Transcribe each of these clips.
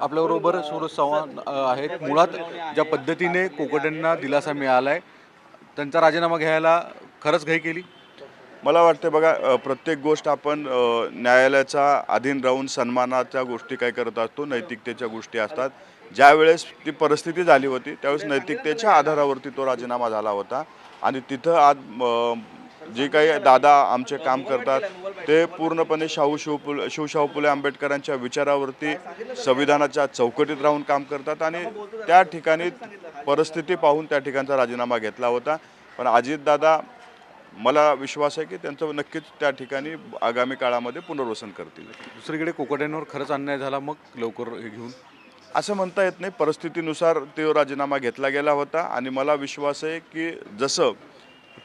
आपल्याबरोबर सूरज चव्हाण आहेत. मुळात ज्या पद्धतीने कोकटेंना दिलासा मिळाला आहे त्यांचा राजीनामा घ्यायला खरंच घाई केली? मला वाटतं बघा प्रत्येक गोष्ट आपण न्यायालयाचा अधीन राहून सन्मानाच्या गोष्टी काय करत असतो नैतिकतेच्या गोष्टी असतात. ज्या वेळेस ती परिस्थिती झाली होती त्यावेळेस नैतिकतेच्या आधारावरती तो राजीनामा झाला होता. आणि तिथं आज जे काही दादा आमचे काम करतात ते पूर्णपणे शाहू शिवपुल शिवशाहू फुले आंबेडकरांच्या विचारावरती संविधानाच्या चौकटीत राहून काम करतात आणि त्या ठिकाणी परिस्थिती पाहून त्या ठिकाणचा राजीनामा घेतला होता. पण अजितदादा मला विश्वास आहे की त्यांचं नक्कीच त्या ठिकाणी आगामी काळामध्ये पुनर्वसन करतील. दुसरीकडे कोकटेंवर खरंच अन्याय झाला मग लवकर हे घेऊन? असं म्हणता येत नाही. परिस्थितीनुसार तो राजीनामा घेतला गेला होता आणि मला विश्वास आहे की जसं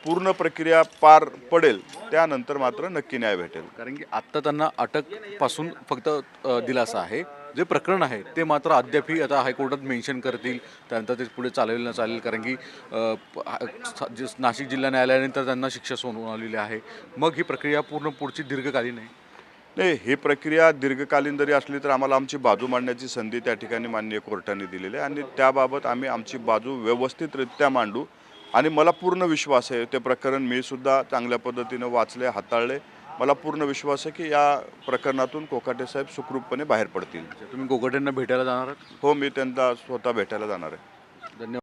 पूर्ण प्रक्रिया पार पडेल त्यानंतर मात्र नक्की न्याय भेटेल. कारण की आत्ता त्यांना अटकपासून फक्त अ, दिलासा आहे. जे प्रकरण आहे ते मात्र अद्यापही आता हायकोर्टात मेन्शन करतील. त्यानंतर ते पुढे चालवेल न चालेल कारण की नाशिक जिल्हा न्यायालयानंतर त्यांना शिक्षा सोडवून आलेली आहे. मग ही प्रक्रिया पूर्ण पुढची दीर्घकालीन आहे. नाही ही प्रक्रिया दीर्घकालीन जरी असली तर आम्हाला आमची बाजू मांडण्याची संधी त्या ठिकाणी माननीय कोर्टाने दिलेली आहे. आणि त्याबाबत आम्ही आमची बाजू व्यवस्थितरित्या मांडू. आणि मला पूर्ण विश्वास आहे. ते प्रकरण मी सुद्धा चांगल्या पद्धतीनं वाचले हाताळले. मला पूर्ण विश्वास आहे की या प्रकरणातून कोकाटे साहेब सुखरूपपणे बाहेर पडतील. तुम्ही कोकटेंना भेटायला जाणार आहात? हो मी त्यांना स्वतः भेटायला जाणार आहे. धन्यवाद.